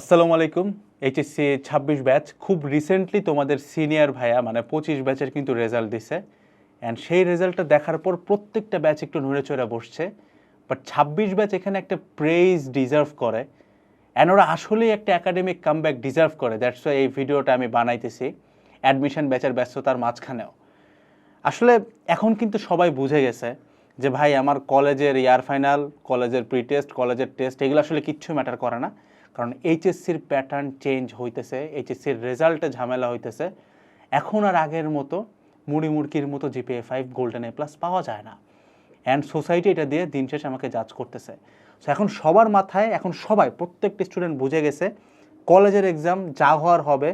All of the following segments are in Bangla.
আসসালামু আলাইকুম, এইচএসসি ছাব্বিশ ব্যাচ। খুব রিসেন্টলি তোমাদের সিনিয়র ভাইয়া মানে পঁচিশ ব্যাচের কিন্তু রেজাল্ট দিছে। অ্যান্ড সেই রেজাল্টটা দেখার পর প্রত্যেকটা ব্যাচ একটু নড়ে চড়ে বসছে। বাট ছাব্বিশ ব্যাচ এখানে একটা প্রেইজ ডিজার্ভ করে। অ্যান্ড ওরা আসলেই একটা একাডেমিক কামব্যাক ডিজার্ভ করে। দ্যাটস ওয়াই এই ভিডিওটা আমি বানাইতেছি অ্যাডমিশন ব্যাচের ব্যস্ততার মাঝখানেও। আসলে এখন কিন্তু সবাই বুঝে গেছে যে ভাই, আমার কলেজের ইয়ার ফাইনাল কলেজের প্রি টেস্ট কলেজের টেস্ট এগুলো আসলে কিচ্ছু ম্যাটার করে না। কারণ এইচএসসির প্যাটার্ন চেঞ্জ হইতেছে এইচএসসির রেজাল্টে ঝামেলা হইতেছে। এখন আর আগের মতো মুড়ি মুড়কির মতো GPA five golden A plus পাওয়া যায় না। অ্যান্ড সোসাইটি এটা দিয়ে দিন শেষে আমাকে জাজ করতেছে। সো এখন সবার মাথায়, এখন সবাই, প্রত্যেকটি স্টুডেন্ট বুঝে গেছে কলেজের এক্সাম যা হওয়ার হবে,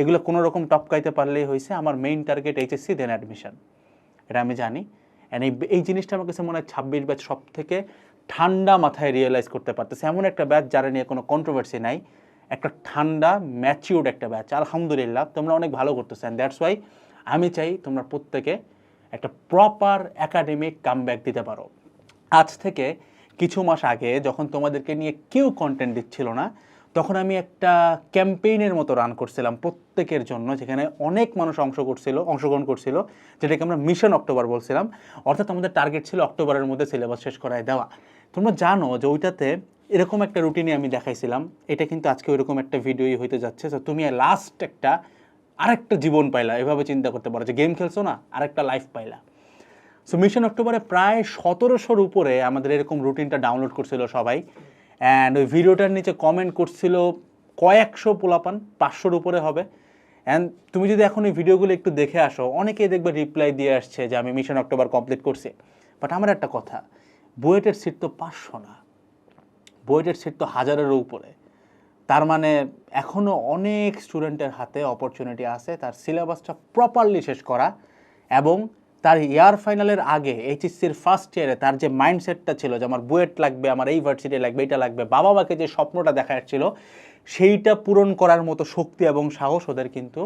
এগুলো কোনো রকম টপকাইতে পারলেই হয়েছে আমার main target HSC then admission এটা আমি জানি। অ্যান্ড এই এই জিনিসটা আমার কাছে মনে হয় ছাব্বিশ ব্যাচ সব থেকে ঠান্ডা মাথায় রিয়েলাইজ করতে পারতেছে। এমন একটা ব্যাচ যারা নিয়ে কোনো কন্ট্রোভার্সি নাই, একটা ঠান্ডা ম্যাচিউর্ড একটা ব্যাচ আলহামদুলিল্লাহ, তোমরা অনেক ভালো করতেছো। অ্যান্ড দ্যাটস ওয়াই আমি চাই তোমরা প্রত্যেকে একটা প্রপার একাডেমিক কামব্যাক দিতে পারো। আজ থেকে কিছু মাস আগে যখন তোমাদেরকে নিয়ে কেউ কন্টেন্ট দিচ্ছিল না, তখন আমি একটা ক্যাম্পেইনের মতো রান করছিলাম প্রত্যেকের জন্য, যেখানে অনেক মানুষ অংশ করছিল, অংশগ্রহণ করছিল, যেটাকে আমরা মিশন অক্টোবর বলছিলাম। অর্থাৎ আমাদের টার্গেট ছিল অক্টোবরের মধ্যে সিলেবাস শেষ করায় দেওয়া। তোমরা জানো যে ওইটাতে এরকম একটা রুটিনে আমি দেখাইছিলাম। এটা কিন্তু আজকে ওইরকম একটা ভিডিওই হইতে যাচ্ছে। তো তুমি লাস্ট একটা আরেকটা জীবন পাইলা। এভাবে চিন্তা করতে পারো যে গেম খেলছো না, আরেকটা লাইফ পাইলা। সো মিশন অক্টোবরে প্রায় সতেরোশোর উপরে আমাদের এরকম রুটিনটা ডাউনলোড করছিল সবাই। অ্যান্ড ওই ভিডিওটার নিচে কমেন্ট করছিল কয়েকশো পোলাপান, পাঁচশোর উপরে হবে। অ্যান্ড তুমি যদি এখন এই ভিডিওগুলো একটু দেখে আসো, অনেকেই দেখবে রিপ্লাই দিয়ে আসছে যে আমি মিশন অক্টোবর কমপ্লিট করছি। বাট আমার একটা কথা বুয়েটের সিট তো পাঁচশো না। বুয়েটের সিট তো হাজারেরও উপরে। তার মানে এখনও অনেক স্টুডেন্টের হাতে অপরচুনিটি আছে, তার সিলেবাসটা প্রপারলি শেষ করা এবং তার ইয়ার ফাইনালের আগে এইচএসসির ফার্স্ট ইয়ারে তার যে মাইন্ডসেটটা ছিল যে আমার বুয়েট লাগবে, আমার এই ভার্সিটি লাগবে, এটা লাগবে, বাবা মাকে যে স্বপ্নটা দেখা যাচ্ছিল, সেইটা পূরণ করার মতো শক্তি এবং সাহস ওদের কিন্তু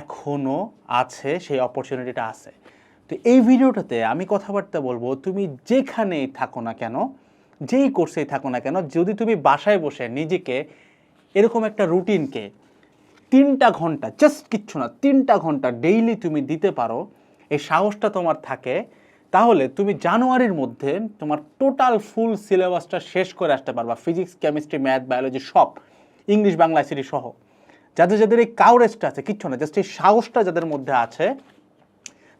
এখনও আছে, সেই অপরচুনিটিটা আছে। তো এই ভিডিওটাতে আমি কথাবার্তা বলব, তুমি যেখানেই থাকো না কেন, যেই কোর্সেই থাকো না কেন, যদি তুমি বাসায় বসে নিজেকে এরকম একটা রুটিনকে তিনটা ঘণ্টা জাস্ট কিচ্ছু না, তিনটা ঘণ্টা ডেইলি তুমি দিতে পারো, এই সাহসটা তোমার থাকে, তাহলে তুমি জানুয়ারির মধ্যে তোমার টোটাল ফুল সিলেবাসটা শেষ করে আসতে পারবা ফিজিক্স কেমিস্ট্রি ম্যাথ বায়োলজি সব ইংলিশ বাংলা সিটি সহ। যাদের যাদের এই কাউরেজটা আছে, কিচ্ছু না জাস্ট এই সাহসটা যাদের মধ্যে আছে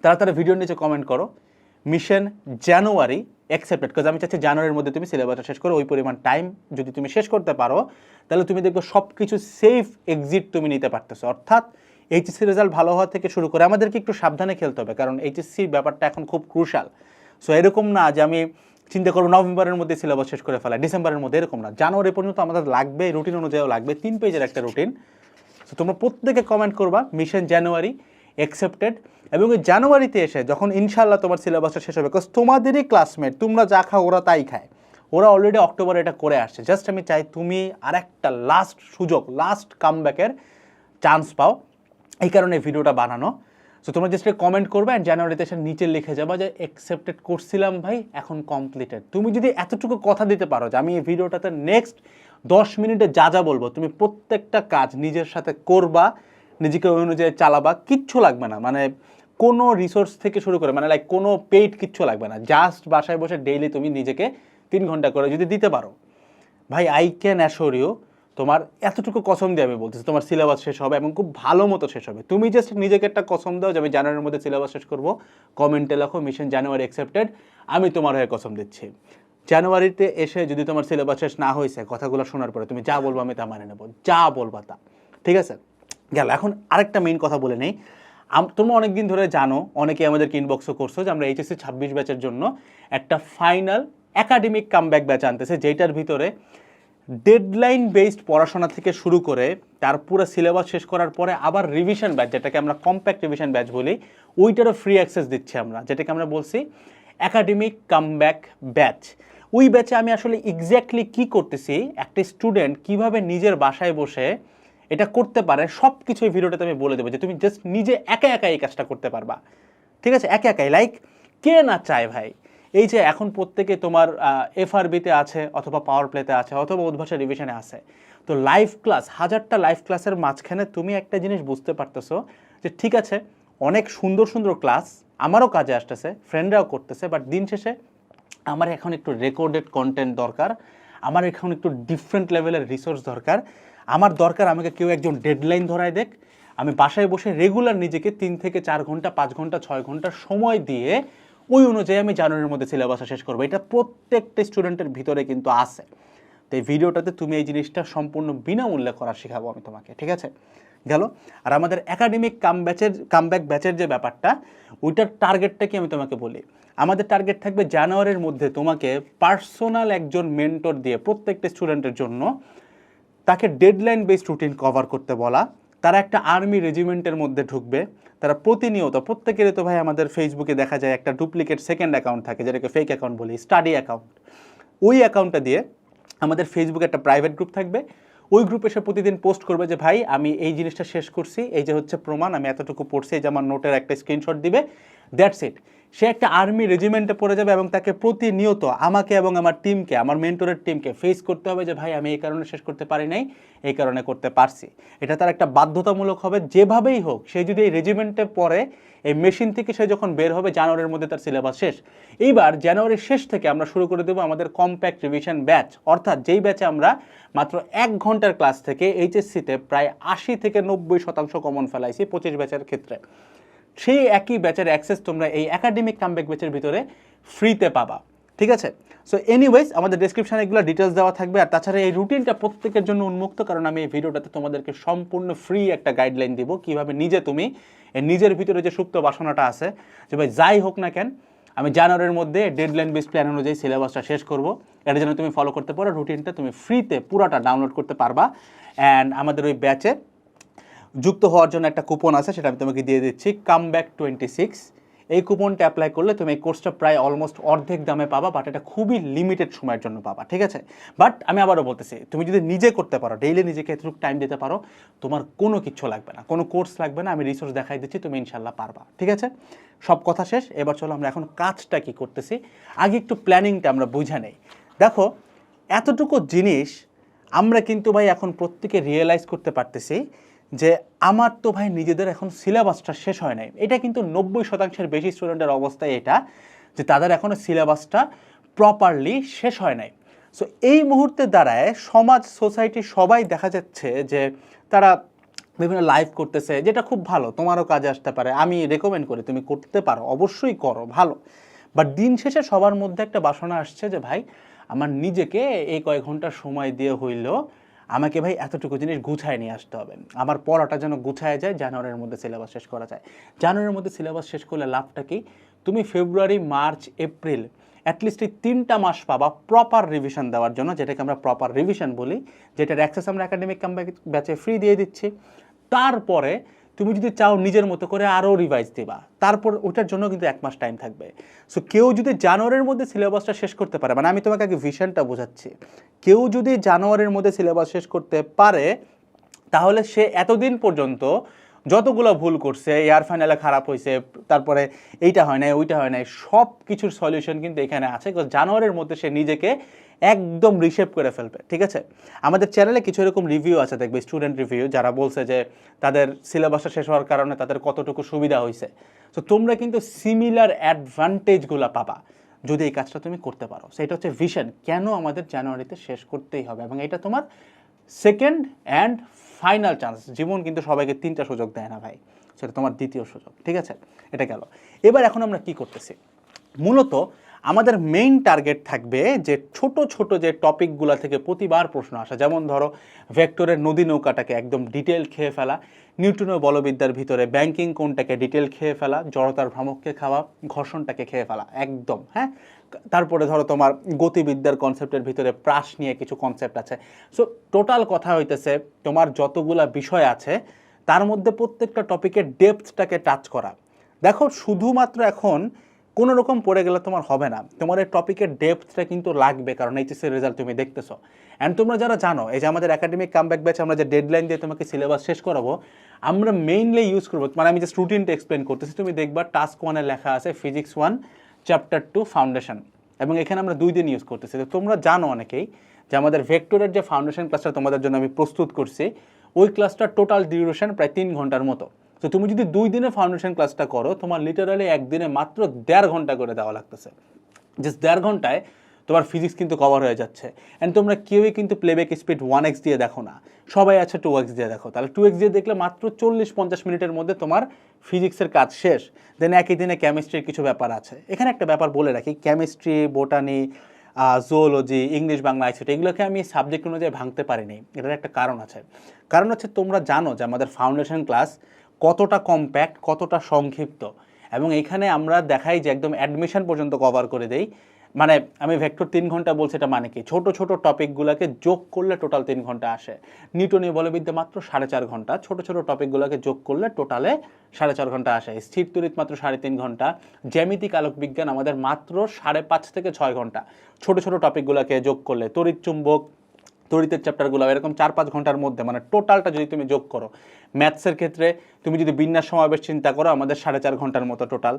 তারা ভিডিওর নিচে কমেন্ট করো। মিশন জানুয়ারি অ্যাকসেপ্টেড কাজ আমি চাচ্ছি জানুয়ারির মধ্যে তুমি সিলেবাসটা শেষ করো, ওই পরিমাণ টাইম যদি তুমি শেষ করতে পারো, তাহলে তুমি দেখবে সব কিছু সেফ এক্সিট তুমি নিতে পারতেছো। অর্থাৎ এইচএসসি রেজাল্ট ভালো হওয়া থেকে শুরু করে আমাদেরকে একটু সাবধানে খেলতে হবে, কারণ এইচএসসির ব্যাপারটা এখন খুব ক্রুশাল সো এরকম না যে আমি চিন্তা করব নভেম্বরের মধ্যে সিলেবাস শেষ করে ফেলা, ডিসেম্বরের মধ্যে এরকম না। জানুয়ারি পর্যন্ত আমাদের লাগবে রুটিন অনুযায়ীও লাগবে, তিন পেজের একটা রুটিন সো তোমরা প্রত্যেকে কমেন্ট করবা মিশন জানুয়ারি অ্যাকসেপ্টেড এবং জানুয়ারিতে এসে যখন ইনশাল্লাহ তোমার সিলেবাসটা শেষ হবে বিকজ তোমাদেরই ক্লাসমেট তোমরা যা খাও ওরা তাই খায়। ওরা অলরেডি অক্টোবরে এটা করে আসছে। জাস্ট আমি চাই তুমি আরেকটা লাস্ট সুযোগ লাস্ট কামব্যাকের চান্স পাও। এই কারণে ভিডিওটা বানানো। সো তোমরা জাস্ট কমেন্ট করবে অ্যান্ড জানুয়ারিতে এসে নিচে লিখে যাবা যে অ্যাকসেপ্টেড করছিলাম ভাই, এখন কমপ্লিটেড তুমি যদি এতটুকু কথা দিতে পারো যে, আমি এই ভিডিওটাতে নেক্সট দশ মিনিটে যা যা বলব, তুমি প্রত্যেকটা কাজ নিজের সাথে করবা, নিজেকে অনুযায়ী চালাবা, কিচ্ছু লাগবে না। মানে কোনো রিসোর্স থেকে শুরু করে মানে লাইক কোনো পেইড কিচ্ছু লাগবে না। জাস্ট বাসায় বসে ডেইলি তুমি নিজেকে তিন ঘণ্টা করে যদি দিতে পারো। ভাই আই ক্যান অ্যাসোর ইউ তোমার এতটুকু কসম দিয়ে আমি বলতেছি, তোমার সিলেবাস শেষ হবে এবং খুব ভালো মতো শেষ হবে। তুমি জাস্ট নিজেকে একটা কসম দাও যে আমি জানুয়ারির মধ্যে সিলেবাস শেষ করব। কমেন্টে লেখো মিশন জানুয়ারি অ্যাকসেপ্টেড আমি তোমার হয়ে কসম দিচ্ছি। জানুয়ারিতে এসে যদি তোমার সিলেবাস শেষ না হয়েছে কথাগুলো শোনার পরে তুমি যা বলব আমি তা মানে নেব। যা বলবা তা। ঠিক আছে? গেল, এখন আরেকটা মেইন কথা বলে নেই। তোমরা অনেকদিন ধরে জানো অনেকে আমাদেরকে ইনবক্সও করছ যে আমরা এইচএসসি ছাব্বিশ ব্যাচের জন্য একটা ফাইনাল একাডেমিক কামব্যাক ব্যাচ আনতেছে যেটার ভিতরে ডেডলাইন বেসড পড়াশোনা থেকে শুরু করে তার পুরো সিলেবাস শেষ করার পরে আবার রিভিশন ব্যাচ যেটাকে আমরা কম্প্যাক্ট রিভিশন ব্যাচ বলি, ওইটারও ফ্রি অ্যাক্সেস দিচ্ছি আমরা, যেটাকে আমরা বলছি একাডেমিক কামব্যাক ব্যাচ ওই ব্যাচে আমি আসলে এক্স্যাক্টলি কি করতেছি, একটা স্টুডেন্ট কীভাবে নিজের বাসায় বসে এটা করতে পারে সব কিছু ভিডিওটাতে আমি বলে দেবো যে তুমি জাস্ট নিজে একা একা এই কাজটা করতে পারবা। ঠিক আছে? একা একাই। লাইক কে না চায় ভাই? এই যে এখন প্রত্যেকে তোমার এফআরবিতে আছে অথবা পাওয়ার প্লেতে আছে অথবা উদ্ভাসা রিভিশনে আছে। তো লাইভ ক্লাস হাজারটা লাইভ ক্লাসের মাঝখানে তুমি একটা জিনিস বুঝতে পারতেছো যে ঠিক আছে, অনেক সুন্দর সুন্দর ক্লাস আমারও কাজে আসতেছে ফ্রেন্ডরাও করতেছে বাট দিন শেষে আমার এখন একটু রেকর্ডেড কন্টেন্ট দরকার, আমার এখন একটু ডিফারেন্ট লেভেলের রিসোর্স দরকার। আমার দরকার, আমাকে কেউ একজন ডেডলাইন ধরায় দেখ। আমি বাসায় বসে রেগুলার নিজেকে তিন থেকে চার ঘণ্টা, পাঁচ ঘণ্টা, ছয় ঘণ্টা সময় দিয়ে ওই অনুযায়ী আমি জানুয়ারির মধ্যে সিলেবাসটা শেষ করব। এটা প্রত্যেকটা স্টুডেন্টের ভিতরে কিন্তু আছে। তো এই ভিডিওটাতে তুমি এই জিনিসটা সম্পূর্ণ বিনামূল্যে করা শেখাবো আমি তোমাকে, ঠিক আছে? গেল। আর আমাদের একাডেমিক কাম ব্যাচের কামব্যাক ব্যাচের যে ব্যাপারটা, ওইটার টার্গেটটা কি আমি তোমাকে বলি? আমাদের টার্গেট থাকবে জানুয়ারির মধ্যে তোমাকে পার্সোনাল একজন মেন্টর দিয়ে প্রত্যেকটা স্টুডেন্টের জন্য তাকে ডেডলাইন বেসড রুটিন কভার করতে বলা। তারা একটা আর্মি রেজিমেন্টের মধ্যে ঢুকবে। তারা প্রতিনিয়ত, প্রত্যেকেরই তো ভাই আমাদের ফেসবুকে দেখা যায় একটা ডুপ্লিকেট সেকেন্ড অ্যাকাউন্ট থাকে, যেটাকে ফেক অ্যাকাউন্ট বলি স্টাডি অ্যাকাউন্ট ওই অ্যাকাউন্টটা দিয়ে আমাদের ফেসবুকে একটা প্রাইভেট গ্রুপ থাকবে। ওই গ্রুপে সে প্রতিদিন পোস্ট করবে যে, ভাই, আমি এই জিনিসটা শেষ করছি, এই যে হচ্ছে প্রমাণ, আমি এতটুকু পড়ছি, এই যে আমার নোটের একটা স্ক্রিনশট দিবে দ্যাটস ইট সে একটা আর্মি রেজিমেন্টে পড়ে যাবে এবং তাকে প্রতিনিয়ত আমাকে এবং আমার টিমকে, আমার মেন্টরের টিমকে ফেস করতে হবে যে, ভাই, আমি এই কারণে শেষ করতে পারি নাই, এই কারণে করতে পারছি। এটা তার একটা বাধ্যতামূলক হবে। যেভাবেই হোক, সে যদি এই রেজিমেন্টে পড়ে, এই মেশিন থেকে সে যখন বের হবে, জানুয়ারির মধ্যে তার সিলেবাস শেষ। এইবার জানুয়ারির শেষ থেকে আমরা শুরু করে দেবো আমাদের কম্প্যাক্ট রিভিশন ব্যাচ অর্থাৎ যেই ব্যাচে আমরা মাত্র এক ঘণ্টার ক্লাস থেকে এইচএসসিতে প্রায় আশি থেকে নব্বই শতাংশ কমন ফেলাইছি পঁচিশ ব্যাচের ক্ষেত্রে। সেই একই ব্যাচের অ্যাক্সেস তোমরা এই একাডেমিক কামব্যাক ব্যাচের ভিতরে ফ্রিতে পাবা। ঠিক আছে? সো এনিওয়েজ আমাদের ডিসক্রিপশানে এগুলো ডিটেলস দেওয়া থাকবে। আর তাছাড়া এই রুটিনটা প্রত্যেকের জন্য উন্মুক্ত, কারণ আমি এই ভিডিওটাতে তোমাদেরকে সম্পূর্ণ ফ্রি একটা গাইডলাইন দিব। কীভাবে নিজে তুমি নিজের ভিতরে যে সুপ্ত বাসনাটা আছে, যে ভাই যাই হোক না কেন, আমি জানুয়ারির মধ্যে ডেডলাইন বেস প্ল্যান অনুযায়ী সিলেবাসটা শেষ করব। এটা যেন তুমি ফলো করতে পারো। রুটিনটা তুমি ফ্রিতে পুরোটা ডাউনলোড করতে পারবা। অ্যান্ড আমাদের ওই ব্যাচে যুক্ত হওয়ার জন্য একটা কুপন আছে, সেটা আমি তোমাকে দিয়ে দিচ্ছি কাম ব্যাক টোয়েন্টি সিক্স এই কুপনটা অ্যাপ্লাই করলে তুমি এই কোর্সটা প্রায় অলমোস্ট অর্ধেক দামে পাবা বাট এটা খুবই লিমিটেড সময়ের জন্য পাবা, ঠিক আছে? বাট আমি আবারও বলতেছি, তুমি যদি নিজে করতে পারো ডেইলি নিজেকে এতটুকু টাইম দিতে পারো, তোমার কোনো কিছু লাগবে না, কোনো কোর্স লাগবে না, আমি রিসোর্স দেখাই দিচ্ছি, তুমি ইনশাল্লাহ পারবা, ঠিক আছে? সব কথা শেষ, এবার চলো আমরা এখন কাজটা কি করতেছি, আগে একটু প্ল্যানিংটা আমরা বুঝে নেই। দেখো, এতটুকু জিনিস আমরা কিন্তু ভাই এখন প্রত্যেকে রিয়েলাইজ করতে পারতেছি যে আমার তো ভাই নিজেদের এখন সিলেবাসটা শেষ হয় নাই। এটা কিন্তু নব্বই শতাংশের বেশি স্টুডেন্টের অবস্থায় এটা, যে তাদের এখনও সিলেবাসটা প্রপারলি শেষ হয় নাই। সো এই মুহূর্তে দাঁড়ায় সমাজ সোসাইটি সবাই দেখা যাচ্ছে যে তারা বিভিন্ন লাইভ করতেছে, যেটা খুব ভালো, তোমারও কাজে আসতে পারে। আমি রেকমেন্ড করি, তুমি করতে পারো, অবশ্যই করো, ভালো। বাট দিন শেষে সবার মধ্যে একটা বাসনা আসছে যে, ভাই, আমার নিজেকে এই কয়েক ঘণ্টা সময় দিয়ে হইলেও আমাকে ভাই এতটুকু জিনিস গুছায় নিয়ে আসতে হবে। আমার পড়াটা যেন গুছায় যায়, জানুয়ারির মধ্যে সিলেবাস শেষ করা যায়। জানুয়ারির মধ্যে সিলেবাস শেষ করলে লাভটা কি? তুমি ফেব্রুয়ারি মার্চ এপ্রিল অ্যাটলিস্ট এই তিনটা মাস পাবা প্রপার রিভিশন দেওয়ার জন্য, যেটাকে আমরা প্রপার রিভিশন বলি, যেটার অ্যাক্সেস আমরা একাডেমিক কাম ব্যাচে ফ্রি দিয়ে দিচ্ছি। তারপরে তুমি যদি চাও নিজের মতো করে আরও রিভাইজ দেবা, তারপর ওটার জন্য কিন্তু এক মাস টাইম থাকবে। সো কেউ যদি জানুয়ারির মধ্যে সিলেবাসটা শেষ করতে পারে মানে আমি তোমাকে আগে ভিশনটা বোঝাচ্ছি। কেউ যদি জানুয়ারির মধ্যে সিলেবাস শেষ করতে পারে, তাহলে সে এতদিন পর্যন্ত যতগুলো ভুল করছে এয়ার ফাইনালে খারাপ হয়েছে, তারপরে এইটা হয় নাই, ওইটা হয় নাই সব কিছুর সলিউশন কিন্তু এখানে আছে জানুয়ারির মধ্যে সে নিজেকে একদম রিশেপ করে ফেলবে, ঠিক আছে? আমাদের চ্যানেলে কিছু এরকম রিভিউ আছে, দেখবে স্টুডেন্ট রিভিউ যারা বলছে যে তাদের সিলেবাসটা শেষ হওয়ার কারণে তাদের কতটুকু সুবিধা হয়েছে। তো তোমরা কিন্তু সিমিলার অ্যাডভান্টেজগুলো পাবা, যদি এই কাজটা তুমি করতে পারো। সেটা হচ্ছে ভিশন কেন আমাদের জানুয়ারিতে শেষ করতেই হবে? এবং এটা তোমার সেকেন্ড অ্যান্ড ফাইনাল চান্স জীবন কিন্তু সবাইকে তিনটা সুযোগ দেয় না ভাই, সেটা তোমার দ্বিতীয় সুযোগ, ঠিক আছে? এটা গেল। এবার এখন আমরা কি করতেছি? মূলত আমাদের মেইন টার্গেট থাকবে যে ছোট ছোট যে টপিকগুলো থেকে প্রতিবার প্রশ্ন আসা, যেমন ধরো ভেক্টরের নদী নৌকাটাকে একদম ডিটেল খেয়ে ফেলা নিউটনীয় বলবিদ্যার ভিতরে ব্যাংকিং কোনটাকে ডিটেল খেয়ে ফেলা, জড়তার ভ্রামককে খাওয়া, ঘর্ষণটাকে খেয়ে ফেলা, একদম হ্যাঁ? তারপরে ধরো তোমার গতিবিদ্যার কনসেপ্টের ভিতরে প্রাস নিয়ে কিছু কনসেপ্ট আছে। সো টোটাল কথা হইতেছে, তোমার যতগুলা বিষয় আছে, তার মধ্যে প্রত্যেকটা টপিকের ডেপথটাকে টাচ করা। দেখো, শুধুমাত্র এখন কোনো রকম পড়ে গেলে তোমার হবে না। তোমার এই টপিকের ডেপথটা কিন্তু লাগবে, কারণ এইচএসসি রেজাল্ট তুমি দেখতেছো। অ্যান্ড তোমরা যারা জানো, এই যে আমাদের একাডেমিক কামব্যাক ব্যাচ আমরা যে ডেডলাইন দিয়ে তোমাকে সিলেবাস শেষ করাবো, আমরা মেইনলি ইউজ করব মানে আমি যে রুটিনটা এক্সপ্লেন করতেছি। তুমি দেখবা টাস্ক ওয়ানে লেখা আছে physics one chapter two foundation এবং এখানে আমরা দুই দিন ইউজ করতেছি। তো তোমরা জানো অনেকেই যে আমাদের ভেক্টরের যে ফাউন্ডেশন ক্লাসটা তোমাদের জন্য আমি প্রস্তুত করছি, ওই ক্লাসটার টোটাল ডিউরেশন প্রায় তিন ঘণ্টার মতো। তো তুমি যদি দুই দিনে ফাউন্ডেশন ক্লাসটা করো, তোমার লিটারালি একদিনে মাত্র দেড় ঘণ্টা করে দেওয়া লাগতেছে। জাস্ট দেড় ঘন্টায় তোমার ফিজিক্স কিন্তু কভার হয়ে যাচ্ছে। অ্যান্ড তোমরা কেউই কিন্তু প্লেব্যাক স্পিড ওয়ান এক্স দিয়ে দেখো না। সবাই আছে টু এক্স দিয়ে দেখো। তাহলে টু এক্স দিয়ে দেখলে মাত্র চল্লিশ পঞ্চাশ মিনিটের মধ্যে তোমার ফিজিক্সের কাজ শেষ। দেন একই দিনে কেমিস্ট্রির কিছু ব্যাপার আছে। এখানে একটা ব্যাপার বলে রাখি chemistry botany zoology English Bangla ICT এগুলোকে আমি সাবজেক্ট অনুযায়ী ভাঙতে পারিনি। এটার একটা কারণ আছে। কারণ হচ্ছে তোমরা জানো যে আমাদের ফাউন্ডেশন ক্লাস কতটা কম্প্যাক্ট কতটা সংক্ষিপ্ত। এবং এখানে আমরা দেখাই যে একদম অ্যাডমিশন পর্যন্ত কভার করে দেই। মানে আমি ভেক্টর তিন ঘণ্টা বলছি, এটা মানে কি? ছোট ছোট টপিকগুলোকে যোগ করলে টোটাল তিন ঘণ্টা আসে। নিউটনীয় বলবিদ্যা মাত্র সাড়ে চার ঘণ্টা। ছোট ছোট টপিকগুলোকে যোগ করলে টোটালে সাড়ে চার ঘণ্টা আসে। স্থির তড়িৎ মাত্র সাড়ে তিন ঘণ্টা। জ্যামিতিক আলোক বিজ্ঞান আমাদের মাত্র সাড়ে পাঁচ থেকে ছয় ঘণ্টা। ছোট ছোট টপিকগুলোকে যোগ করলে তড়িৎ চুম্বক তড়িতের চ্যাপ্টারগুলো এরকম চার পাঁচ ঘণ্টার মধ্যে মানে টোটালটা যদি তুমি যোগ করো ম্যাথসের ক্ষেত্রে তুমি যদি বিন্যাস সমাবেশ চিন্তা করো, আমাদের সাড়ে চার ঘণ্টার মতো টোটাল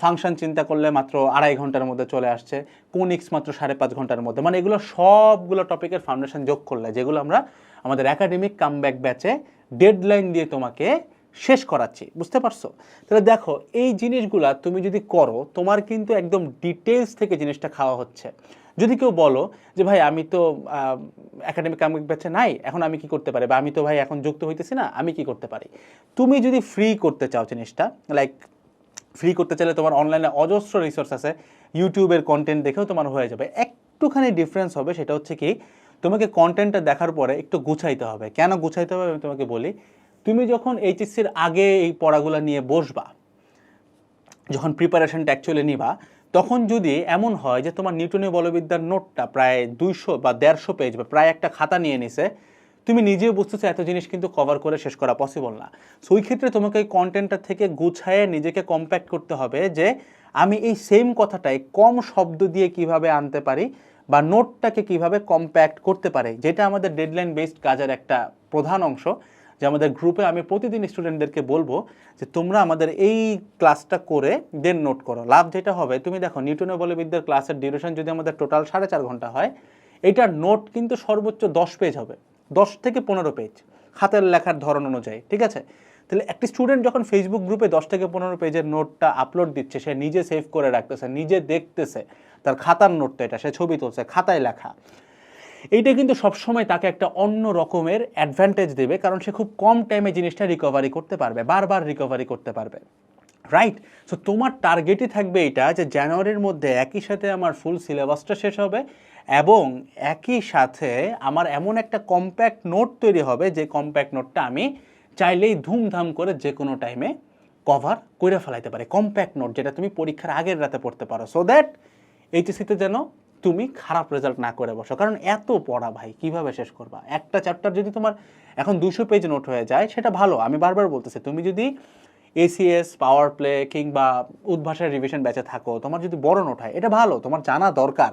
ফাংশন চিন্তা করলে মাত্র আড়াই ঘণ্টার মধ্যে চলে আসছে কোনিক্স মাত্র সাড়ে পাঁচ ঘণ্টার মধ্যে মানে এগুলো সবগুলো টপিকের ফাউন্ডেশন যোগ করলে, যেগুলো আমরা আমাদের একাডেমিক কামব্যাক ব্যাচে ডেডলাইন দিয়ে তোমাকে শেষ করাচ্ছি, বুঝতে পারছ? তাহলে দেখো, এই জিনিসগুলা তুমি যদি করো, তোমার কিন্তু একদম ডিটেলস থেকে জিনিসটা খাওয়া হচ্ছে। যদি কেউ বলো যে, ভাই, আমি তো একাডেমিক কামিক ব্যাচে নাই, এখন আমি কি করতে পারি? বা আমি তো, ভাই, এখন যুক্ত হইতেছি না, আমি কি করতে পারি? তুমি যদি ফ্রি করতে চাও জিনিসটা লাইক ফ্রি করতে চাইলে তোমার অনলাইনে অজস্র রিসোর্স আছে ইউটিউবের কন্টেন্ট দেখেও তোমার হয়ে যাবে। একটুখানি ডিফারেন্স হবে, সেটা হচ্ছে কি, তোমাকে কন্টেন্টটা দেখার পরে একটু গুছাইতে হবে। কেন গুছাইতে হবে? আমি তোমাকে বলি তুমি যখন এইচএসসির আগে এই পড়াগুলো নিয়ে বসবা, যখন প্রিপারেশনটা অ্যাকচুয়ালি নিবা, তখন যদি এমন হয় যে তোমার নিউটনীয় বলবিদ্যার নোটটা প্রায় দুইশো বা দেড়শো পেজ বা প্রায় একটা খাতা নিয়ে নিছে, তুমি নিজেও বুঝতেছো এত জিনিস কিন্তু কভার করে শেষ করা পসিবল না। সো ওই ক্ষেত্রে তোমাকে এই কন্টেন্টটা থেকে গুছায়ে নিজেকে কম্প্যাক্ট করতে হবে যে আমি এই সেম কথাটাই কম শব্দ দিয়ে কীভাবে আনতে পারি বা নোটটাকে কীভাবে কম্প্যাক্ট করতে পারে, যেটা আমাদের ডেডলাইন বেসড কাজের একটা প্রধান অংশ। যে আমাদের গ্রুপে আমি প্রতিদিন স্টুডেন্টদেরকে বলব যে তোমরা আমাদের এই ক্লাসটা করে দেন নোট করো। লাভ যেটা হবে, তুমি দেখো নিউটনের বলবিদ্যার ক্লাসের ডিউরেশন যদি আমাদের টোটাল সাড়ে চার ঘণ্টা হয়, এটার নোট কিন্তু সর্বোচ্চ দশ পেজ হবে। দশ থেকে পনেরো পেজ হাতের লেখার ধরন অনুযায়ী, ঠিক আছে? তাহলে একটি স্টুডেন্ট যখন ফেসবুক গ্রুপে দশ থেকে পনেরো পেজের নোটটা আপলোড দিচ্ছে, সে নিজে সেভ করে রাখতেছে, নিজে দেখতেছে, তার খাতার নোটটা এটা, সে ছবি তুলছে, খাতায় লেখা। এইটা কিন্তু সবসময় তাকে একটা অন্য রকমের অ্যাডভান্টেজ দেবে, কারণ সে খুব কম টাইমে জিনিসটা রিকভারি করতে পারবে, বারবার রিকভারি করতে পারবে। রাইট সো তোমার টার্গেটই থাকবে এটা যে জানুয়ারির মধ্যে একই সাথে আমার ফুল সিলেবাসটা শেষ হবে এবং একই সাথে আমার এমন একটা কম্প্যাক্ট নোট তৈরি হবে, যে কম্প্যাক্ট নোটটা আমি চাইলেই ধুমধাম করে যে কোনো টাইমে কভার করে ফেলাইতে পারে। কম্প্যাক্ট নোট যেটা তুমি পরীক্ষার আগের রাতে পড়তে পারো। সো দ্যাট এইচএসিতে যেন তুমি খারাপ রেজাল্ট না করে বসো। কারণ এত পড়া ভাই, কীভাবে শেষ করবা? একটা চ্যাপ্টার যদি তোমার এখন দুশো পেজ নোট হয়ে যায়, সেটা ভালো। আমি বারবার বলতেছি, তুমি যদি এসিএস পাওয়ার প্লে কিংবা উদ্ভাসের রিভিশন ব্যাচে থাকো, তোমার যদি বড় নোট হয়, এটা ভালো, তোমার জানা দরকার।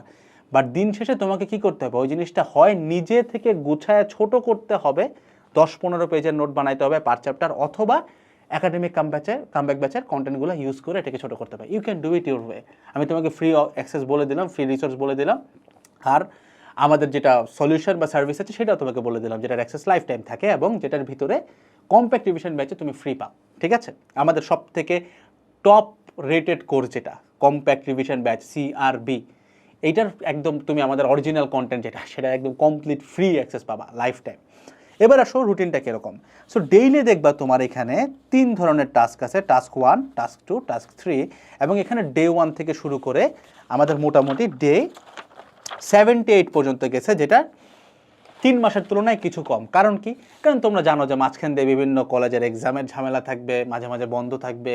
বাট দিন শেষে তোমাকে কি করতে হবে? ওই জিনিসটা হয় নিজে থেকে গুছায় ছোট করতে হবে, দশ পনেরো পেজের নোট বানাইতে হবে পার চ্যাপ্টার অথবা একাডেমিক কাম ব্যাচের কামব্যাক ব্যাচের কন্টেন্টগুলো ইউজ করে এটাকে ছোটো করতে পারে। You can do it your way আমি তোমাকে ফ্রি অ্যাক্সেস বলে দিলাম ফ্রি রিসোর্স বলে দিলাম। আর আমাদের যেটা সলিউশন বা সার্ভিস আছে, সেটাও তোমাকে বলে দিলাম, যেটার অ্যাক্সেস লাইফ টাইম থাকে এবং যেটার ভিতরে কম্প্যাক্ট রিভিশন ব্যাচে তুমি ফ্রি পাও। ঠিক আছে? আমাদের সব থেকে টপ রেটেড কোর্স যেটা কম্প্যাক্ট রিভিশন ব্যাচ সিআরবি এইটার একদম তুমি আমাদের অরিজিনাল কন্টেন্ট যেটা, সেটা একদম কমপ্লিট ফ্রি অ্যাক্সেস পাবা লাইফ টাইম এবার আসো রুটিনটা কীরকম? সো ডেইলি দেখবা তোমার এখানে তিন ধরনের টাস্ক আছে task one task two task three এবং এখানে ডে ওয়ান থেকে শুরু করে আমাদের মোটামুটি ডে সেভেন্টি এইট পর্যন্ত গেছে, যেটা তিন মাসের তুলনায় কিছু কম। কারণ কি? কারণ তোমরা জানো যে মাঝখান দিয়ে বিভিন্ন কলেজের এক্সামের ঝামেলা থাকবে, মাঝে মাঝে বন্ধ থাকবে,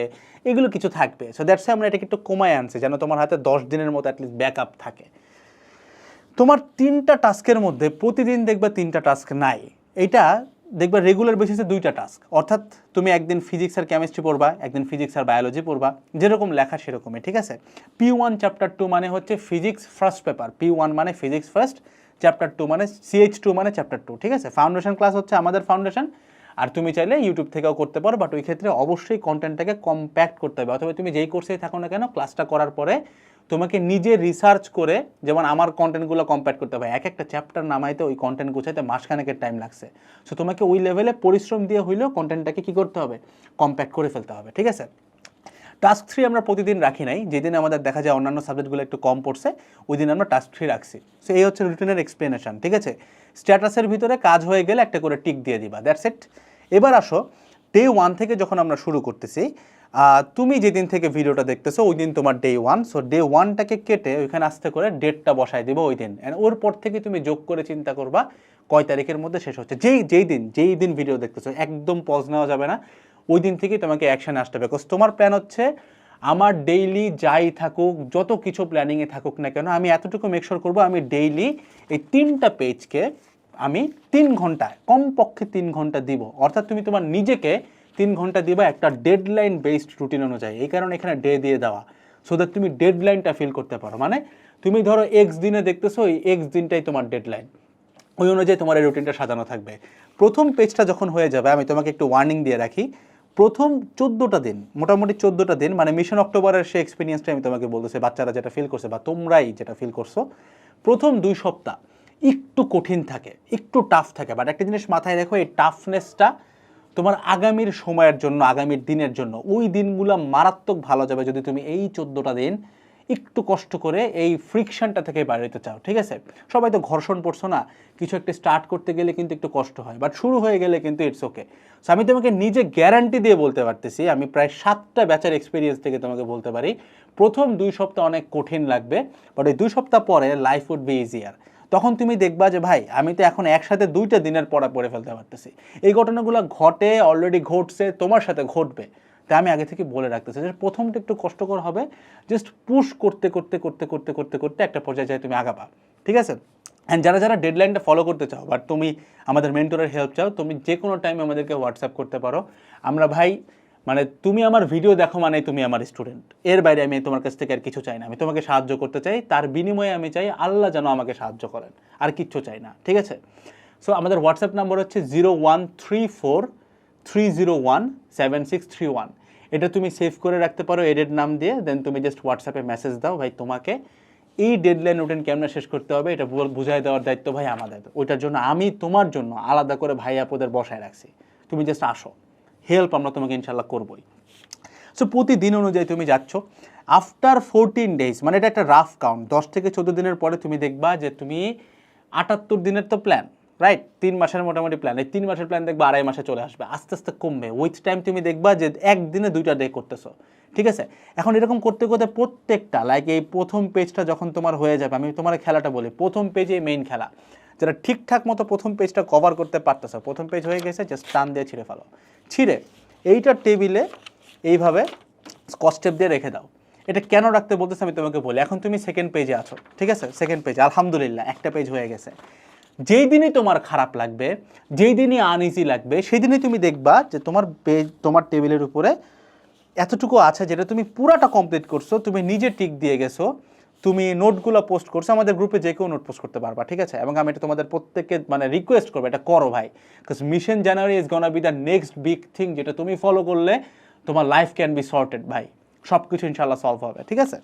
এগুলো কিছু থাকবে। সো দ্যাটস আমরা এটাকে একটু কমায় আনছি, যেন তোমার হাতে দশ দিনের মতো অ্যাটলিস্ট ব্যাক থাকে। তোমার তিনটা টাস্কের মধ্যে প্রতিদিন দেখবে তিনটা টাস্ক নাই। এটা দেখবে রেগুলার বেসিসে দুইটা টাস্ক অর্থাৎ তুমি একদিন ফিজিক্স আর কেমিস্ট্রি পড়বা, একদিন ফিজিক্স আর বায়োলজি পড়বা, যেরকম লেখা সেরকমই, ঠিক আছে? পি ওয়ান চ্যাপ্টার টু মানে হচ্ছে physics first paper P one মানে ফিজিক্স ফার্স্ট চ্যাপ্টার টু মানে সিএইচ টু মানে চ্যাপ্টার টু ঠিক আছে? ফাউন্ডেশন ক্লাস হচ্ছে আমাদের ফাউন্ডেশন আর তুমি চাইলে ইউটিউব থেকেও করতে পারো বাট ওই ক্ষেত্রে অবশ্যই কন্টেন্টটাকে কম্প্যাক্ট করতে হবে। অথবা তুমি যেই কোর্সেই থাকো না কেন ক্লাসটা করার পরে তোমাকে নিজে রিসার্চ করে যেমন আমার কন্টেন্টগুলো কম্পেয়ার করতে হবে। এক একটা চ্যাপ্টার নামাইতে ওই কন্টেন্ট গুছাইতে মাসখানেকের টাইম লাগছে। সো তোমাকে ওই লেভেলে পরিশ্রম দিয়ে হইলেও কন্টেন্টটাকে কী করতে হবে? কম্প্যাক্ট করে ফেলতে হবে, ঠিক আছে? টাস্ক থ্রি আমরা প্রতিদিন রাখি নাই। যেদিন আমাদের দেখা যায় অন্যান্য সাবজেক্টগুলো একটু কম পড়ছে ওই দিন আমরা টাস্ক থ্রি রাখছি। সো এই হচ্ছে রুটিনের এক্সপ্লেনেশন ঠিক আছে? স্ট্যাটাসের ভিতরে কাজ হয়ে গেলে একটা করে টিক দিয়ে দিবা দ্যাটস ইট এবার আসো ডে ওয়ান থেকে যখন আমরা শুরু করতেছি তুমি যেদিন থেকে ভিডিওটা দেখতেছো ওই দিন তোমার ডে ওয়ান সো ডে ওয়ানটাকে কেটে ওইখানে আসতে করে ডেটটা বসাই দেবো ওই দিন। ওর পর থেকে তুমি যোগ করে চিন্তা করবা, কয় তারিখের মধ্যে শেষ হচ্ছে। যেই যেই দিন যেই দিন ভিডিও দেখতেছো, একদম পজ নেওয়া যাবে না। ওই দিন থেকেই তোমাকে অ্যাকশানে আসতে হবে। বিকজ তোমার প্ল্যান হচ্ছে, আমার ডেইলি যাই থাকুক, যত কিছু প্ল্যানিংয়ে থাকুক না কেন, আমি এতটুকু মেকশোর করব, আমি ডেইলি এই তিনটা পেজকে আমি তিন ঘন্টায় কমপক্ষে তিন ঘণ্টা দিব। অর্থাৎ তুমি তোমার নিজেকে তিন ঘণ্টা দিবা একটা ডেডলাইন বেসড রুটিন অনুযায়ী। এই কারণে এখানে ডে দিয়ে দেওয়া। সো দ্যাট তুমি ডেডলাইনটা ফিল করতে পারো। মানে তুমি ধরো এক্স দিনে দেখতেছো ওই এক্স দিনটাই তোমার ডেডলাইন ওই অনুযায়ী তোমার এই রুটিনটা সাজানো থাকবে। প্রথম পেজটা যখন হয়ে যাবে, আমি তোমাকে একটু ওয়ার্নিং দিয়ে রাখি। প্রথম চোদ্দোটা দিন, মোটামুটি চোদ্দোটা দিন মানে মিশন অক্টোবরের সে এক্সপিরিয়েন্সটা আমি তোমাকে বলতেছি, বাচ্চারা যেটা ফিল করছে বা তোমরাই যেটা ফিল করছ, প্রথম দুই সপ্তাহ। একটু কঠিন থাকে, একটু টাফ থাকে। বাট একটা জিনিস মাথায় রেখো, এই টাফনেসটা তোমার আগামীর সময়ের জন্য, আগামীর দিনের জন্য, ওই দিনগুলো মারাত্মক ভালো যাবে যদি তুমি এই চোদ্দোটা দিন একটু কষ্ট করে এই ফ্রিকশনটা থেকে বাড়িতে চাও, ঠিক আছে? সবাই তো ঘর্ষণ পড়ছো না, কিছু একটা স্টার্ট করতে গেলে কিন্তু একটু কষ্ট হয় বাট শুরু হয়ে গেলে কিন্তু ইটস ওকে সো আমি তোমাকে নিজে গ্যারান্টি দিয়ে বলতে পারতেছি, আমি প্রায় সাতটা ব্যাচের এক্সপিরিয়েন্স থেকে তোমাকে বলতে পারি। প্রথম দুই সপ্তাহ অনেক কঠিন লাগবে বাট এই দুই সপ্তাহ পরে লাইফ উড বি ইজিয়ার তখন তুমি দেখবা যে, ভাই, আমি তো এখন একসাথে দুইটা দিনের পড়া পড়ে ফেলতে পারতেছি। এই ঘটনাগুলো ঘটে অলরেডি ঘটছে, তোমার সাথে ঘটবে। তাই আমি আগে থেকে বলে রাখতেছি যে, প্রথমটা একটু কষ্টকর হবে। জাস্ট পুশ করতে করতে করতে করতে করতে করতে একটা পর্যায়ে যায় তুমি আগাবা। ঠিক আছে? অ্যান্ড যারা যারা ডেডলাইনটা ফলো করতে চাও বাট তুমি আমাদের মেন্টরের হেল্প চাও, তুমি যে কোনো টাইমে আমাদেরকে হোয়াটসঅ্যাপ করতে পারো। আমরা, ভাই মানে তুমি আমার ভিডিও দেখো মানে তুমি আমার স্টুডেন্ট এর বাইরে আমি তোমার কাছ থেকে আর কিছু চাই না। আমি তোমাকে সাহায্য করতে চাই, তার বিনিময়ে আমি চাই আল্লাহ যেন আমাকে সাহায্য করেন। আর কিচ্ছু চাই না, ঠিক আছে? সো আমাদের হোয়াটসঅ্যাপ নাম্বার হচ্ছে zero one three four three zero one seven six three one এটা তুমি সেভ করে রাখতে পারো এডেড নাম দিয়ে দেন তুমি জাস্ট হোয়াটসঅ্যাপে মেসেজ দাও, ভাই, তোমাকে এই ডেডলাইন রুটিন কেমনে শেষ করতে হবে? এটা বুঝাই দেওয়ার দায়িত্ব ভাই আমাদের। ওইটার জন্য আমি তোমার জন্য আলাদা করে ভাই আপদের বসায় রাখছি। তুমি জাস্ট আসো। হেল্প আমরা তোমাকে ইনশাল্লাহ করবোই। সো প্রতিদিন অনুযায়ী তুমি যাচ্ছ। আফটার ফোরটিন ডেজ মানে এটা একটা রাফ কাউন্ট দশ থেকে চোদ্দ দিনের পরে তুমি দেখবা যে তুমি আটাত্তর দিনের তো প্ল্যান রাইট তিন মাসের মোটামুটি প্ল্যান এই তিন মাসের প্ল্যান দেখবা আড়াই মাসে চলে আসবে, আস্তে আস্তে কমবে। উইথ টাইম তুমি দেখবা যে একদিনে দুইটা ডে করতেছো, ঠিক আছে? এখন এরকম করতে করতে প্রত্যেকটা লাইক এই প্রথম পেজটা যখন তোমার হয়ে যাবে, আমি তোমার খেলাটা বলি, প্রথম পেজে মেইন খেলা। যারা ঠিকঠাক মতো প্রথম পেজটা কভার করতে পারতেছো প্রথম পেজ হয়ে গেছে জাস্ট টান দিয়ে ছিঁড়ে ফেলো। ছিঁড়ে, এইটা টেবিলে এইভাবে স্কচটেপ দিয়ে রেখে দাও। এটা কেন রাখতে বলতেছে আমি তোমাকে বলি। এখন তুমি সেকেন্ড পেজে আছো, ঠিক আছে? সেকেন্ড পেজ আলহামদুলিল্লাহ, একটা পেজ হয়ে গেছে। যেই দিনই তোমার খারাপ লাগবে, যেই দিনই আনইজি লাগবে, সেই দিনই তুমি দেখবা যে তোমার পেজ তোমার টেবিলের উপরে এতটুকু আছে যেটা তুমি পুরাটা কমপ্লিট করছ, তুমি নিজে টিক দিয়ে গেছো তুমি নোটগুলো পোস্ট করছ, আমাদের গ্রুপে যে কেউ নোট পোস্ট করতে পারবা, ঠিক আছে? এবং আমি এটা তোমাদের প্রত্যেককে মানে রিকোয়েস্ট করব, এটা করো ভাই। Because mission January is gonna be the next big thing যেটা তুমি ফলো করলে তোমার লাইফ ক্যান বি সর্টেড ভাই। সব কিছু ইনশাল্লাহ সলভ হবে, ঠিক আছে?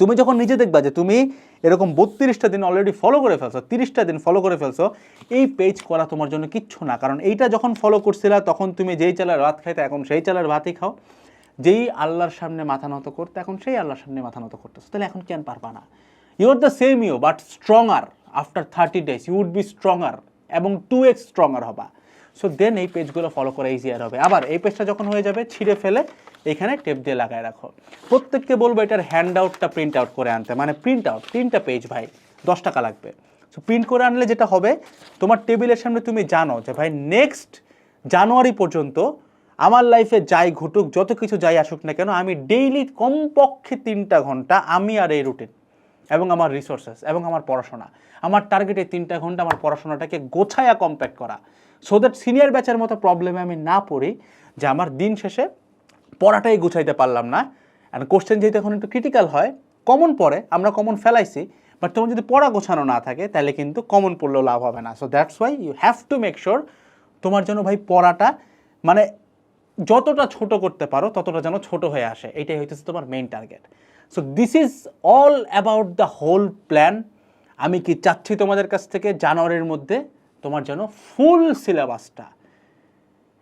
তুমি যখন নিজে দেখবা যে তুমি এরকম বত্রিশটা দিন অলরেডি ফলো করে ফেলছো, তিরিশটা দিন ফলো করে ফেলছো, এই পেজ করা তোমার জন্য কিচ্ছু না। কারণ এইটা যখন ফলো করছিলা, তখন তুমি যেই চালের ভাত খাইতে, এখন সেই চালার ভাতই খাও। যেই আল্লাহর সামনে মাথা নত করতে, এখন সেই আল্লাহর সামনে মাথা নত করতেছো। তাহলে এখন কেন পারবা না? You are the same you but stronger after thirty days you would be stronger এবং টু এক্স স্ট্রঙার হবা। সো দেন এই পেজগুলো ফলো করা ইজিয়ার হবে। আবার এই পেজটা যখন হয়ে যাবে, ছিঁড়ে ফেলে এখানে টেপ দিয়ে লাগায় রাখো। প্রত্যেককে বলব এটার হ্যান্ড আউটটা প্রিন্ট আউট করে আনতে। মানে প্রিন্ট আউট তিনটা পেজ ভাই, দশ টাকা লাগবে। সো প্রিন্ট করে আনলে যেটা হবে, তোমার টেবিলের সামনে তুমি জানো যে ভাই নেক্সট জানুয়ারি পর্যন্ত আমার লাইফে যাই ঘটুক, যত কিছু যাই আসুক না কেন, আমি ডেইলি কমপক্ষে তিনটা ঘণ্টা আমি আর এই রুটিন এবং আমার রিসোর্সেস এবং আমার পড়াশোনা। আমার টার্গেটে তিনটা ঘণ্টা আমার পড়াশোনাটাকে গোছায়া কম্প্যাক্ট করা। সো দ্যাট সিনিয়র ব্যাচের মতো প্রবলেমে আমি না পড়ি যে আমার দিন শেষে পড়াটাই গুছাইতে পারলাম না। অ্যান্ড কোশ্চেন যেহেতু এখন একটু ক্রিটিক্যাল হয় কমন পড়ে, আমরা কমন ফেলাইছি বাট তোমার যদি পড়া গোছানো না থাকে, তাহলে কিন্তু কমন পড়লেও লাভ হবে না। So that's why you have to make sure তোমার জন্য ভাই পড়াটা মানে যতটা ছোট করতে পারো, ততটা যেন ছোট হয়ে আসে। এটাই হইতেছে তোমার main target so this is all about the whole plan আমি কি চাচ্ছি তোমাদের কাছ থেকে? জানুয়ারির মধ্যে তোমার যেন ফুল সিলেবাসটা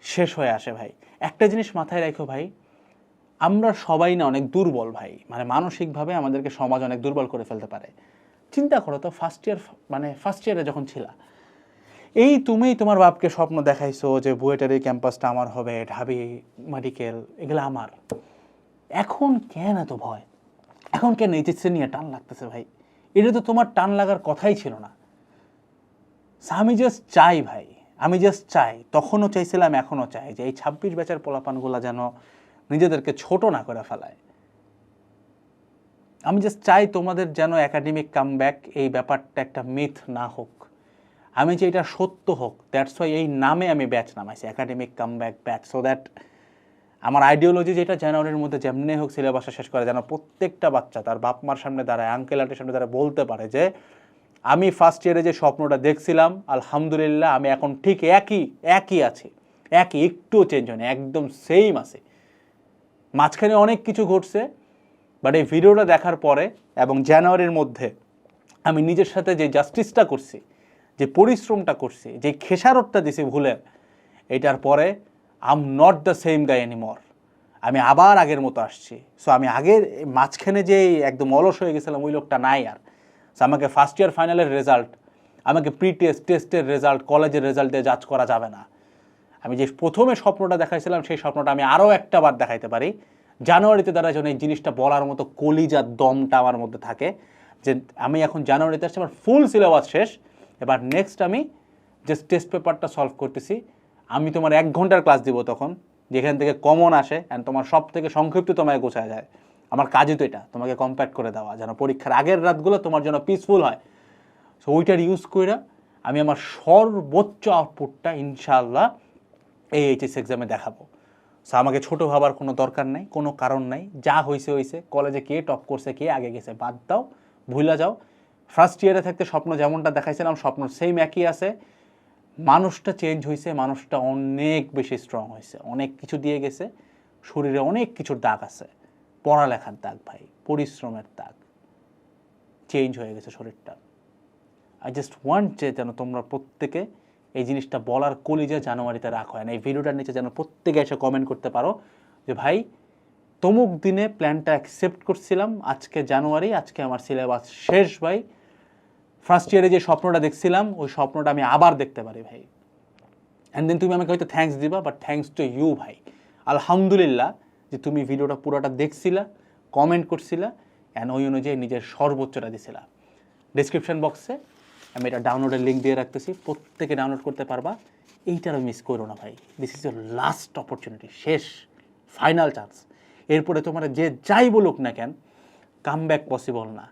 শেষ হয়ে আসে ভাই। একটা জিনিস মাথায় রাখো ভাই, আমরা সবাই না অনেক দুর্বল ভাই। মানে মানসিকভাবে আমাদেরকে সমাজ অনেক দুর্বল করে ফেলতে পারে। চিন্তা করো তো ফার্স্ট ইয়ার মানে ফার্স্ট ইয়ারে যখন ছিলা এই তুমি তোমার বাপকে স্বপ্ন দেখাইছো যে বুয়েটের ক্যাম্পাসটা আমার হবে, ঢাবি মেডিকেল এগুলো আমার। এখন কেন এত ভয়? এখন কেন? এইচএসসি নিয়ে টান লাগতেছে ভাই। এটা তো তোমার টান লাগার কথাই ছিল না। আমি জাস্ট চাই ভাই, আমি জাস্ট চাই, তখনও চাইছিলাম, এখনও চাই যে এই ছাব্বিশ বেচার পোলাপানগুলো যেন নিজেদেরকে ছোট না করে ফেলায়। আমি জাস্ট চাই তোমাদের যেন একাডেমিক কামব্যাক এই ব্যাপারটা একটা মিথ না হোক। আমি যে এটা সত্য হোক দ্যাটস ওয়াই এই নামে আমি batch নামাইছি academic comeback batch so that আমার আইডিওলজি যেটা জানুয়ারির মধ্যে যেমনি হোক সিলেবাসটা শেষ করে, যেন প্রত্যেকটা বাচ্চা তার বাপ মার সামনে দাঁড়ায় আঙ্কেল আন্টির সামনে দাঁড়ায় বলতে পারে যে, আমি ফার্স্ট ইয়ারে যে স্বপ্নটা দেখছিলাম, আলহামদুলিল্লাহ আমি এখন ঠিক একই একই আছি, একই, একটুও চেঞ্জ হয়নি, একদম সেম আছে। মাঝখানে অনেক কিছু ঘটছে বাট এই ভিডিওটা দেখার পরে এবং জানুয়ারির মধ্যে আমি নিজের সাথে যে জাস্টিসটা করছি যে পরিশ্রমটা করছি, যে খেসারতটা দিছি ভুলে, এটার পরে I'm not the same guy anymore আমি আবার আগের মতো আসছি। সো আমি আগের, মাঝখানে যে একদম অলস হয়ে গেছিলাম ওই লোকটা নাই আর। সো আমাকে ফার্স্ট ইয়ার ফাইনালের রেজাল্ট আমাকে প্রি টেস্ট টেস্টের রেজাল্ট কলেজের রেজাল্ট দিয়ে জাজ করা যাবে না। আমি যে প্রথমে স্বপ্নটা দেখাইছিলাম, সেই স্বপ্নটা আমি আরও একটা বার দেখাইতে পারি। জানুয়ারিতে দ্বারা যেন এই জিনিসটা বলার মতো কলিজার দমটা আমার মধ্যে থাকে, যে আমি এখন জানুয়ারিতে আসছি, আমার ফুল সিলেবাস শেষ এবার নেক্সট আমি যে টেস্ট পেপারটা সলভ করতেছি। আমি তোমার এক ঘণ্টার ক্লাস দিব তখন, যেখান থেকে কমন আসে অ্যান্ড তোমার সব থেকে সংক্ষিপ্ত তোমায় গোছায় যায়। আমার কাজই তো এটা, তোমাকে কম্প্যাক্ট করে দেওয়া, যেন পরীক্ষার আগের রাতগুলো তোমার জন্য পিসফুল হয়। সো ওইটার ইউজ করে আমি আমার সর্বোচ্চ আউটপুটটা ইনশাল্লাহ এই এইচএস এক্সামে দেখাবো। সো আমাকে ছোটো ভাবার কোনো দরকার নাই, কোনো কারণ নাই, যা হয়েছে হয়েছে কলেজে কে টপ করছে কে আগে গেছে বাদ দাও ভুলা যাও। ফার্স্ট ইয়ারে থাকতে স্বপ্ন যেমনটা দেখাইছিলাম, স্বপ্ন সেম একই আছে। মানুষটা চেঞ্জ হয়েছে মানুষটা অনেক বেশি স্ট্রং হয়েছে অনেক কিছু দিয়ে গেছে। শরীরে অনেক কিছুর দাগ আছে। পড়ালেখার দাগ ভাই, পরিশ্রমের দাগ। চেঞ্জ হয়ে গেছে শরীরটা। আই জাস্ট ওয়ান্ট যে যেন তোমরা প্রত্যেকে এই জিনিসটা বলার কলিজা জানুয়ারিতে রাখো। না এই ভিডিওটার নিচে যেন প্রত্যেকে এসে কমেন্ট করতে পারো যে, ভাই, তমুক দিনে প্ল্যানটা অ্যাকসেপ্ট করছিলাম। আজকে জানুয়ারি, আজকে আমার সিলেবাস শেষ, ভাই। ফার্স্ট ইয়ারে যে স্বপ্নটা দেখছিলাম, ওই স্বপ্নটা আমি আবার দেখতে পারি ভাই। অ্যান্ড দেন তুমি আমাকে হয়তো থ্যাঙ্কস দিবা বাট থ্যাঙ্কস টু ইউ ভাই। আলহামদুলিল্লাহ যে তুমি ভিডিওটা পুরোটা দেখছিলা কমেন্ট করছিলা অ্যান্ড ওই অনুযায়ী নিজের সর্বোচ্চটা দিছিলা। ডিসক্রিপশন বক্সে আমি এটা ডাউনলোডের লিঙ্ক দিয়ে রাখতেছি, প্রত্যেকে ডাউনলোড করতে পারবা। এইটারও মিস করো না ভাই। This is your last opportunity শেষ ফাইনাল চান্স এরপরে তোমার যে যাই বলুক না কেন কাম ব্যাক পসিবল না।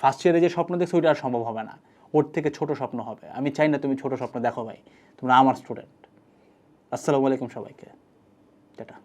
ফার্স্ট ইয়ারে যে স্বপ্ন দেখছ, ওইটা আর সম্ভব হবে না। ওর থেকে ছোট স্বপ্ন হবে। আমি চাই না তুমি ছোট স্বপ্ন দেখো ভাই। তোমরা আমার স্টুডেন্ট আসসালামু আলাইকুম সবাইকে। টাটা।